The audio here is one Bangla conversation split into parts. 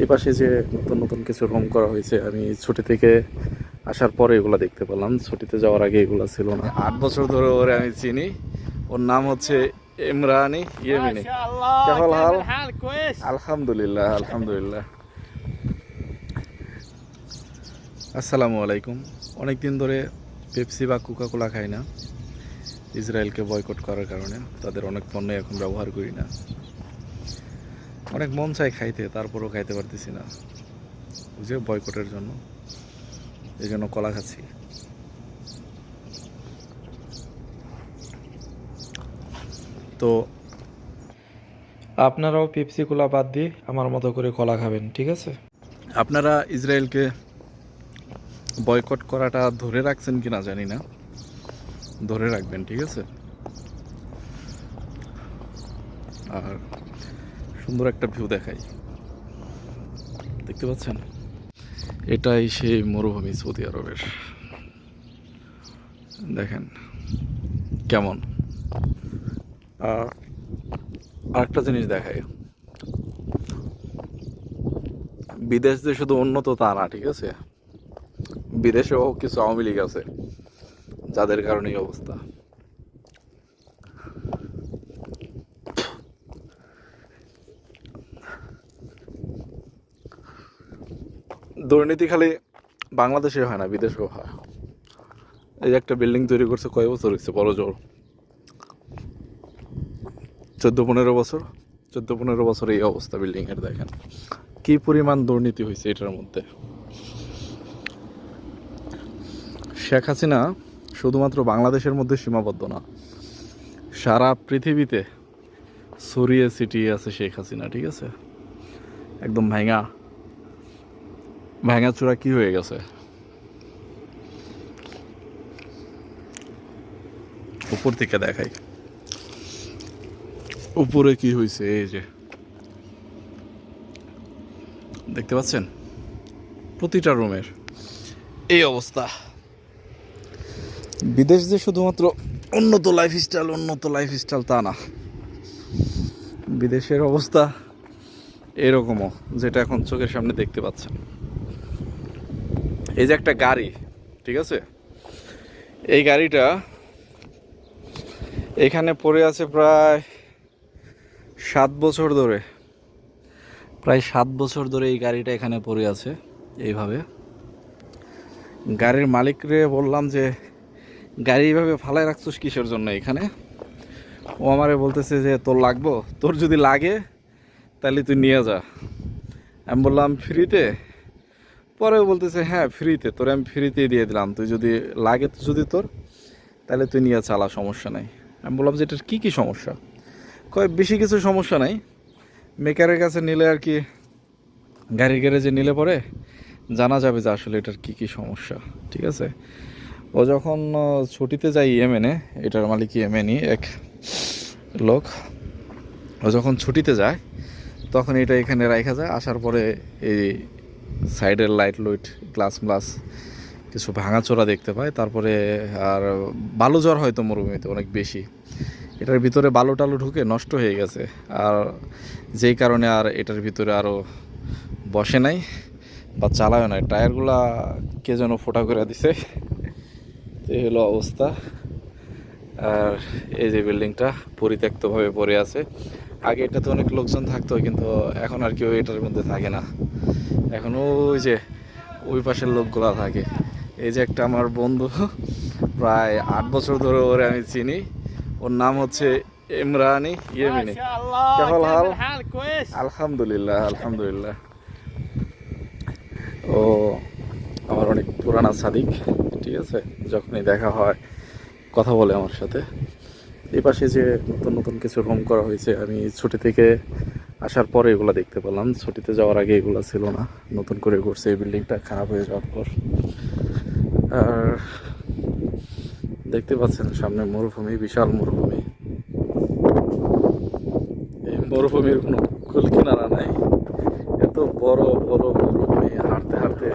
এই পাশে যে নতুন নতুন কিছু রুম করা হয়েছে আমি ছুটি থেকে আসার পরে এগুলো দেখতে পেলাম। ছুটিতে যাওয়ার আগে এগুলো ছিল না। আট বছর ধরে ওরে আমি চিনি। ওর নাম হচ্ছে ইমরানি ইয়েমিনি। কেমন হাল? আলহামদুলিল্লাহ আলহামদুলিল্লাহ। আসসালামু আলাইকুম। অনেক দিন ধরে পেপসি বা কোকা কোলা খাই না। ইসরায়েলকে বয়কট করার কারণে। তাদের অনেক পণ্যই এখন ব্যবহার করি না। অনেক মন চাই খাইতে, তারপরও খাইতে পারতেছি না। বুঝে বয়কটের জন্য। এই জন্য কলা খাচ্ছি। তো আপনারাও পেপসি কোলা বাদ দিয়ে আমার মতো করে কলা খাবেন, ঠিক আছে? আপনারা ইসরায়েলকে বয়কট করাটা ধরে রাখছেন কি না জানি না। ধরে রাখবেন, ঠিক আছে? আর সুন্দর একটা ভিউ দেখাই। দেখতে পাচ্ছেন? এটাই সেই মরুভূমি সৌদি আরবের। দেখেন, কেমন? আর আরেকটা জিনিস দেখাই। বিদেশ যে শুধু উন্নত তা না, ঠিক আছে? বিদেশেও কিছু আওয়ামী লীগ আছে, যাদের কারণে অবস্থা। দুর্নীতি খালি বাংলাদেশে হয় না, বিদেশেও হয়। এই যে একটা বিল্ডিং তৈরি করছে কয় বছর হয়েছে? বড় জোর। চোদ্দ পনেরো বছর? চোদ্দ পনেরো বছর এই অবস্থা বিল্ডিং এর, দেখেন। কি পরিমাণ দুর্নীতি হয়েছে এটার মধ্যে? শেখ হাসিনা শুধুমাত্র বাংলাদেশের মধ্যে সীমাবদ্ধ না, সারা পৃথিবীতে ছড়িয়ে ছিটিয়ে আছে শেখ হাসিনা, ঠিক আছে? একদম ভেঙা। ভেঙা চূড়া কি হয়ে গেছে? উপর থেকে দেখাই। উপরে কি হয়েছে এই যে। দেখতে পাচ্ছেন? প্রতিটা রুমের। এই অবস্থা। বিদেশ যে শুধুমাত্র উন্নত লাইফস্টাইল উন্নত লাইফস্টাইল তা না। বিদেশের অবস্থা এরকমও, যেটা এখন চোখের সামনে দেখতে পাচ্ছেন। এই যে একটা গাড়ি, ঠিক আছে? এই গাড়িটা এখানে পড়ে আছে প্রায় সাত বছর ধরে। প্রায় সাত বছর ধরে এই গাড়িটা এখানে পড়ে আছে, এইভাবে। গাড়ির মালিকরে বললাম যে, গাড়ি এইভাবে ফালাই রাখছিস কিসের জন্য এখানে? ও আমারে বলতেছে যে, তোর লাগবো? তোর যদি লাগে তাহলে তুই নিয়ে যা। আমি বললাম, ফ্রিতে? পরে বলতেছে হ্যাঁ ফ্রিতে তোর আমি ফ্রিতে দিয়ে দিলাম। তুই যদি লাগে তো যদি তোর, তাহলে তুই নিয়ে চালা, সমস্যা নাই। আমি বললাম যে, এটার কী কী সমস্যা? কয়, বেশি কিছু সমস্যা নাই। মেকারের কাছে নিলে আর কি, গাড়ির গ্যারেজে নিলে পরে জানা যাবে যে আসলে এটার কি কি সমস্যা, ঠিক আছে? ও যখন ছুটিতে যায় ইয়েমেনে, এটার মালিক ইয়েমেনি এক লোক, ও যখন ছুটিতে যায়, তখন এটা এখানে রাখা যায়, আসার পরে এই সাইডের লাইট লুইট, গ্লাস গ্লাস কিছু ভাঙাচোরা দেখতে পাই তারপরে আর বালু জ্বর হয়তো মরুভূমিতে অনেক বেশি। এটার ভিতরে বালু টালু ঢুকে নষ্ট হয়ে গেছে। আর যেই কারণে আর এটার ভিতরে আরও বসে নাই বা চালায় নাই। টায়ারগুলা কে যেন ফোটা করে দিছে। এই হলো অবস্থা। আর এই যে বিল্ডিংটা পরিত্যক্তভাবে পড়ে আছে। আগে এটাতে অনেক লোকজন থাকতো কিন্তু এখন আর কেউ এটার মধ্যে থাকে না। এখন ওই যে ওই পাশের লোকগুলো থাকে। এই যে একটা আমার বন্ধু প্রায় আট বছর ধরে ওরে আমি চিনি। ওর নাম হচ্ছে ইমরানি ইয়েমিনি। কেমন হাল? আলহামদুলিল্লাহ আলহামদুলিল্লাহ। ও আমার অনেক পুরানা সাদিক ঠিক আছে? যখনই দেখা হয় কথা বলে আমার সাথে। এই পাশে যে নতুন নতুন কিছু রুম করা হয়েছে, আমি ছুটি থেকে আসার পরে এগুলো দেখতে পেলাম। ছুটিতে যাওয়ার আগে এগুলো ছিল না। নতুন করে করছে এই বিল্ডিংটা খারাপ হয়ে যাওয়ার পর। আর দেখতে পাচ্ছেন, সামনে মরুভূমি, বিশাল মরুভূমি। এই মরুভূমির কোনো কুল কিনারা নাই। এত বড় বড় মরুভূমি, হাঁটতে হাঁটতে।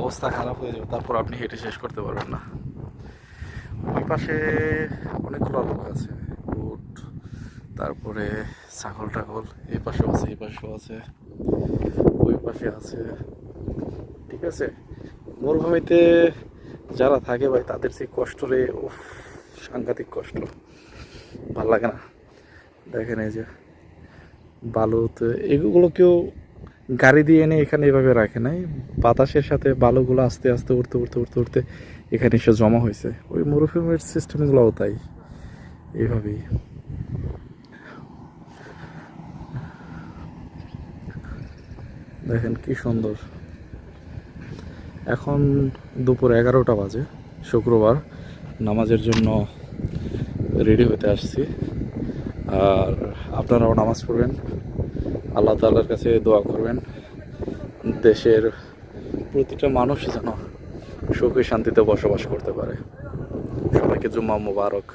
অবস্থা খারাপ হয়ে যাবে, তারপর আপনি হেঁটে শেষ করতে পারবেন না। ওই পাশে অনেকগুলো লোক আছে উট তারপরে ছাগল টাগল, এই পাশেও আছে, এই পাশেও আছে, ওই পাশে আছে। ঠিক আছে? মরুভূমিতে যারা থাকে ভাই, তাদের সেই কষ্ট রে উফ, সাংঘাতিক কষ্ট। ভালো লাগে না। দেখেন এই যে, বালুতে, এগুলো কেউ গাড়ি দিয়ে এনে এখানে এভাবে রাখে নাই। বাতাসের সাথে বালুগুলো আস্তে আস্তে উঠতে উঠতে উঠতে উঠতে এখানে এসে জমা হয়েছে। ওই মরুভূমির সিস্টেমগুলোও তাই। এইভাবেই। দেখেন কি সুন্দর। এখন দুপুর এগারোটা বাজে, শুক্রবার। নামাজের জন্য রেডি হতে আসছি। আর আপনারাও নামাজ পড়বেন। আল্লাহ তাল্লার কাছে দোয়া করবেন। দেশের প্রতিটা মানুষ যেন সুখে শান্তিতে বসবাস করতে পারে। সবাইকে জুম্মা মুবারক।